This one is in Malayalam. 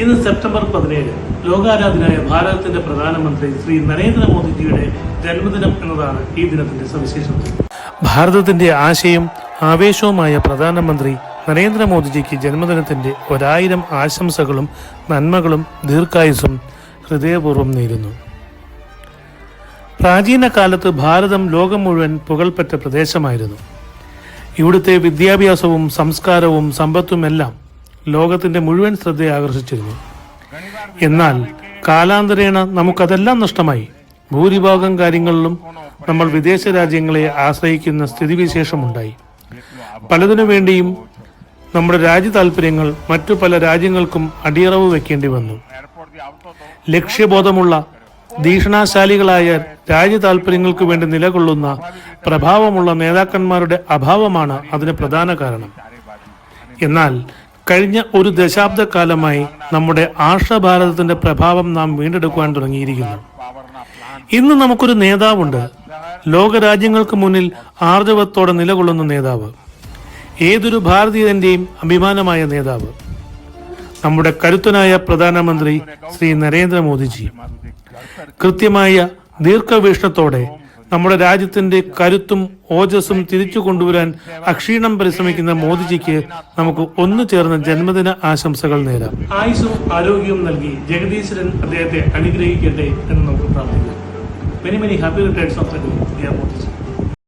ഇന്ന് സെപ്റ്റംബർ പതിനേഴ്. ലോകാരാധനായ ഭാരതത്തിന്റെ പ്രധാനമന്ത്രി ശ്രീ നരേന്ദ്രമോദിജിയുടെ ജന്മദിനം എന്നതാണ് ഈ ദിനത്തിന്റെ സവിശേഷത. ഭാരതത്തിന്റെ ആശയം ആവേശവുമായ പ്രധാനമന്ത്രി നരേന്ദ്രമോദിജിക്ക് ജന്മദിനത്തിന്റെ ഒരായിരം ആശംസകളും നന്മകളും ദീർഘായുസും ഹൃദയപൂർവം നേരുന്നു. പ്രാചീന കാലത്ത് ഭാരതം ലോകം മുഴുവൻ പുകൾപ്പെട്ട പ്രദേശമായിരുന്നു. ഇവിടുത്തെ വിദ്യാഭ്യാസവും സംസ്കാരവും സമ്പത്തുമെല്ലാം ലോകത്തിന്റെ മുഴുവൻ ശ്രദ്ധയെ ആകർഷിച്ചിരുന്നു. എന്നാൽ കാലാന്തരേണ നമുക്കതെല്ലാം നഷ്ടമായി. ഭൂരിഭാഗം കാര്യങ്ങളിലും നമ്മൾ വിദേശ രാജ്യങ്ങളെ ആശ്രയിക്കുന്ന സ്ഥിതിവിശേഷമുണ്ടായി. പലതിനു വേണ്ടിയും നമ്മുടെ രാജ്യ താല്പര്യങ്ങൾ മറ്റു പല രാജ്യങ്ങൾക്കും അടിയറവ് വെക്കേണ്ടി വന്നു. ലക്ഷ്യബോധമുള്ള ഭീഷണാശാലികളായ രാജ്യ താല്പര്യങ്ങൾക്ക് വേണ്ടി നിലകൊള്ളുന്ന പ്രഭാവമുള്ള നേതാക്കന്മാരുടെ അഭാവമാണ് അതിന് പ്രധാന കാരണം. എന്നാൽ കഴിഞ്ഞ ഒരു ദശാബ്ദക്കാലമായി നമ്മുടെ ആർഷഭാരതത്തിന്റെ പ്രഭാവം നാം വീണ്ടെടുക്കുവാൻ തുടങ്ങിയിരിക്കുന്നു. ഇന്ന് നമുക്കൊരു നേതാവുണ്ട്. ലോകരാജ്യങ്ങൾക്ക് മുന്നിൽ ആർജവത്തോടെ നിലകൊള്ളുന്ന നേതാവ്. ഏതൊരു ഭാരതീയന്റെയും അഭിമാനമായ നേതാവ്. നമ്മുടെ കരുത്തനായ പ്രധാനമന്ത്രി ശ്രീ നരേന്ദ്രമോദിജി. കൃത്യമായ ദീർഘവീക്ഷണത്തോടെ നമ്മുടെ രാജ്യത്തിന്റെ കരുത്തും ഓജസ്സും തിരിച്ചു കൊണ്ടുവരാൻ അക്ഷീണം പരിശ്രമിക്കുന്ന മോദിജിക്ക് നമുക്ക് ഒന്നു ചേർന്ന ജന്മദിന ആശംസകൾ നേരാം. ആയുസും ആരോഗ്യവും നൽകി ജഗദീശ്വരൻ അദ്ദേഹത്തെ അനുഗ്രഹിക്കട്ടെ എന്ന് നമുക്ക് പ്രാർത്ഥിക്കാം. Many many happy returns of the